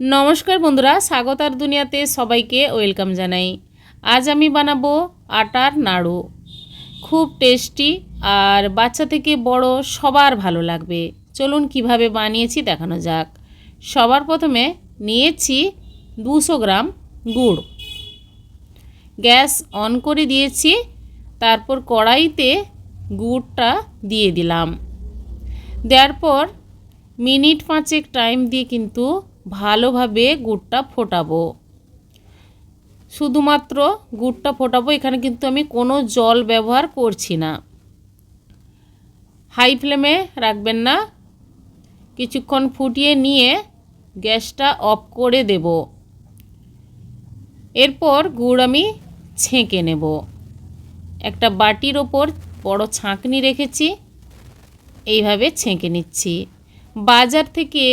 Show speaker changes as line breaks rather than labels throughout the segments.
নমস্কার বন্ধুরা, স্বাগতার দুনিয়াতে সবাইকে ওয়েলকাম জানাই। আজ আমি বানাবো আটার নাড়ু। খুব টেস্টি আর বাচ্চা থেকে বড় সবার ভালো লাগবে। চলুন কীভাবে বানিয়েছি দেখানো যাক। সবার প্রথমে নিয়েছি দুশো গ্রাম গুড়। গ্যাস অন করে দিয়েছি, তারপর কড়াইতে গুড়টা দিয়ে দিলাম। দেওয়ার পর মিনিট পাঁচেক টাইম দিয়ে কিন্তু ভালোভাবে গুড়টা ফোটাবো। শুধুমাত্র গুড়টা ফোটাবো, এখানে কিন্তু আমি কোনো জল ব্যবহার করছি না। হাই ফ্লেমে রাখবেন না। কিছুক্ষণ ফুটিয়ে নিয়ে গ্যাসটা অফ করে দেব। এরপর গুড় আমি ছেঁকে নেব। একটা বাটির ওপর বড় ছাঁকনি রেখেছি, এইভাবে ছেঁকে নিচ্ছি। বাজার থেকে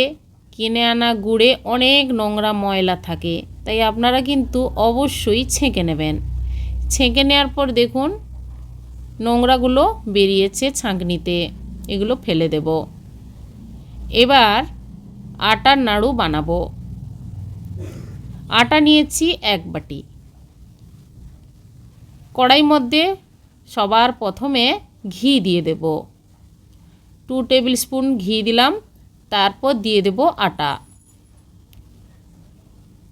কিনে আনা গুড়ে অনেক নোংরা ময়লা থাকে, তাই আপনারা কিন্তু অবশ্যই ছেঁকে নেবেন। ছেঁকে নেওয়ার পর দেখুন, নোংরাগুলো বেরিয়েছে ছাঁকনিতে, এগুলো ফেলে দেব। এবার আটার নাড়ু বানাবো। আটা নিয়েছি এক বাটি। কড়াই মধ্যে সবার প্রথমে ঘি দিয়ে দেব। টু টেবিল স্পুন ঘি দিলাম। তারপর দিয়ে দেব আটা।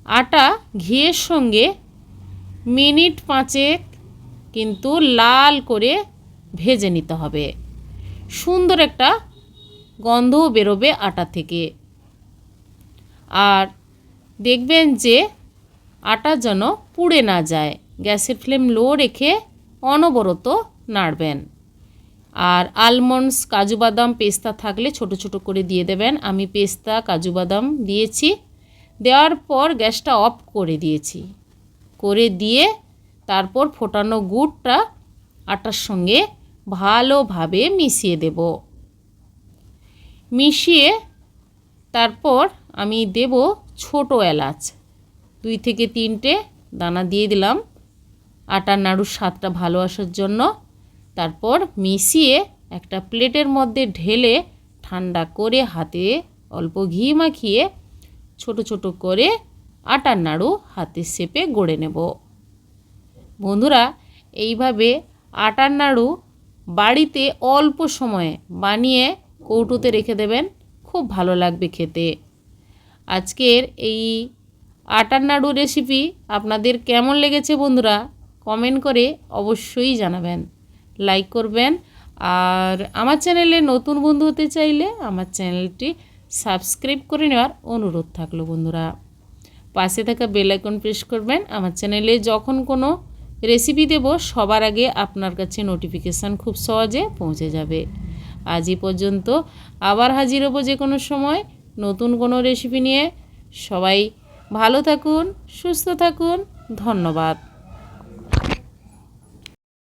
আটা ঘিয়ের সঙ্গে মিনিট পাঁচেক কিন্তু লাল করে ভেজে নিতে হবে। সুন্দর একটা গন্ধও বেরোবে আটা থেকে। আর দেখবেন যে আটা যেন পুড়ে না যায়, গ্যাসের ফ্লেম লো রেখে অনবরত নাড়বেন। আর আলমন্ডস কাজু বাদাম, পেস্তা থাকলে ছোট ছোট করে দিয়ে দেবেন। আমি পেস্তা, কাজু বাদাম দিয়েছি। দেওয়ার পর গ্যাসটা অফ করে দিয়েছি। করে দিয়ে তারপর ফোটানো গুড়টা আটার সঙ্গে ভালোভাবে মিশিয়ে দেব। মিশিয়ে তারপর আমি দেব ছোট এলাচ। দুই থেকে তিনটে দানা দিয়ে দিলাম। আটার নাড়ুর স্বাদটা ভালো আসার জন্য তারপর মিশিয়ে একটা প্লেটের মধ্যে ঢেলে ঠান্ডা করে হাতে অল্প ঘি মাখিয়ে ছোট ছোট করে আটার নাড়ু হাতে সেপে গড়ে নেব। বন্ধুরা, এইভাবে আটার নাড়ু বাড়িতে অল্প সময়ে বানিয়ে কৌটোতে রেখে দেবেন, খুব ভালো লাগবে খেতে। আজকের এই আটার নাড়ু রেসিপি আপনাদের কেমন লেগেছে বন্ধুরা, কমেন্ট করে অবশ্যই জানাবেন। লাইক করবেন। আর আমার চ্যানেলে নতুন বন্ধু হতে চাইলে আমার চ্যানেলটি সাবস্ক্রাইব করে নেওয়ার অনুরোধ থাকল বন্ধুরা। পাশে থাকা বেল আইকন প্রেস করবেন। আমার চ্যানেলে যখন কোনো রেসিপি দেব, সবার আগে আপনার কাছে নোটিফিকেশান খুব সহজে পৌঁছে যাবে। আজ এই পর্যন্ত আবার হাজির হব যে কোনো সময় নতুন কোনো রেসিপি নিয়ে। সবাই ভালো থাকুন, সুস্থ থাকুন। ধন্যবাদ।